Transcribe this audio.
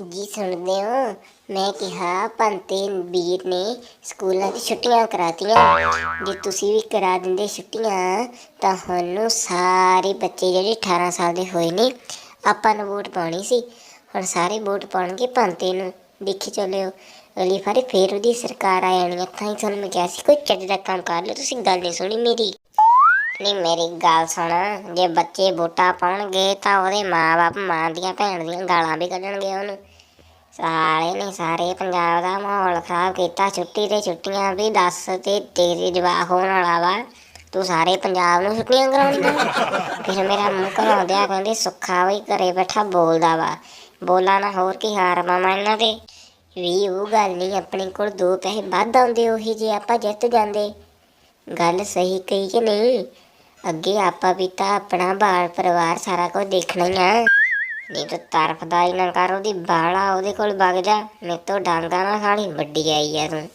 ਜੀ ਸੁਣਦੇ ਹੋ? ਮੈਂ ਕਿਹਾ ਪੰਤੇ ਵੀਰ ਨੇ ਸਕੂਲਾਂ 'ਚ ਛੁੱਟੀਆਂ ਕਰਾਤੀਆਂ। ਜੇ ਤੁਸੀਂ ਵੀ ਕਰਾ ਦਿੰਦੇ ਛੁੱਟੀਆਂ, ਤਾਂ ਹੁਣ ਸਾਰੇ ਬੱਚੇ ਜਿਹੜੇ 18 ਸਾਲ ਦੇ ਹੋਏ ਨੇ, ਆਪਾਂ ਨੂੰ ਵੋਟ ਪਾਉਣੀ ਸੀ। ਹੁਣ ਸਾਰੇ ਵੋਟ ਪਾਉਣਗੇ ਪੰਤੇ ਨੂੰ। ਦੇਖੀ ਚੱਲਿਓ ਅਗਲੀ ਵਾਰੀ ਫੇਰ ਉਹਦੀ ਸਰਕਾਰ ਆ ਜਾਣੀ ਆ ਤਾਂ ਹੀ ਤੁਹਾਨੂੰ ਮੈਂ ਕਿਹਾ ਸੀ, ਕੋਈ ਚੱਜ ਦਾ ਕੰਮ ਕਰ ਲਓ। ਤੁਸੀਂ ਗੱਲ ਨਹੀਂ ਸੁਣੀ ਮੇਰੀ। ਨਹੀਂ ਮੇਰੀ ਗੱਲ ਸੁਣ। ਜੇ ਬੱਚੇ ਵੋਟਾਂ ਪਾਉਣਗੇ, ਤਾਂ ਉਹਦੇ ਮਾਪੇ ਮਾਂ ਦੀਆਂ, ਭੈਣ ਦੀਆਂ ਗਾਲਾਂ ਵੀ ਕੱਢਣਗੇ ਉਹਨੂੰ। ਸਾਰੇ ਨੇ ਸਾਰੇ ਪੰਜਾਬ ਦਾ ਮਾਹੌਲ ਖਰਾਬ ਕੀਤਾ। ਛੁੱਟੀ ਤੇ ਛੁੱਟੀਆਂ ਵੀ ਦੱਸ ਤੇ ਤੇਰੇ ਜਵਾਕ ਹੋਣ ਵਾਲਾ ਵਾ। ਤੂੰ ਸਾਰੇ ਪੰਜਾਬ ਨੂੰ ਛੁੱਟੀਆਂ ਕਰਾਉਣੀਆਂ ਫਿਰ ਮੇਰਾ ਮੂੰਹ ਘਲਾਉਂਦਿਆ ਕਹਿੰਦੇ, ਸੁੱਖਾ ਵੀ ਘਰੇ ਬੈਠਾ ਬੋਲਦਾ ਵਾ। ਬੋਲਾ ਨਾ ਹੋਰ ਕੀ ਹਾਰ ਮਾਮਾ ਇਹਨਾਂ ਦੇ। ਵੀ ਉਹ ਗੱਲ ਨਹੀਂ ਆਪਣੇ ਕੋਲ ਦੋ ਪੈਸੇ ਵੱਧ ਆਉਂਦੇ, ਉਹੀ ਜੇ ਆਪਾਂ ਜਿੱਤ ਜਾਂਦੇ। ਗੱਲ ਸਹੀ ਕਹੀ ਕਿ ਨਹੀਂ? ਅੱਗੇ ਆਪਾਂ ਵੀ ਤਾਂ ਆਪਣਾ ਬਾਲ ਪਰਿਵਾਰ ਸਾਰਾ ਕੁਝ ਦੇਖਣਾ ਹੀ ਆ। ਨਹੀਂ ਤਾਂ ਤਰਫਦਾਈ ਨਾ ਕਰ, ਉਹਦੀ ਬਾਲਾ ਉਹਦੇ ਕੋਲ ਵਗ ਜਾ। ਮੇਰੇ ਤੋਂ ਡਾਂਗਾ ਨਾ ਖਾਣੀ ਵੱਡੀ ਆਈ ਆ ਤੂੰ।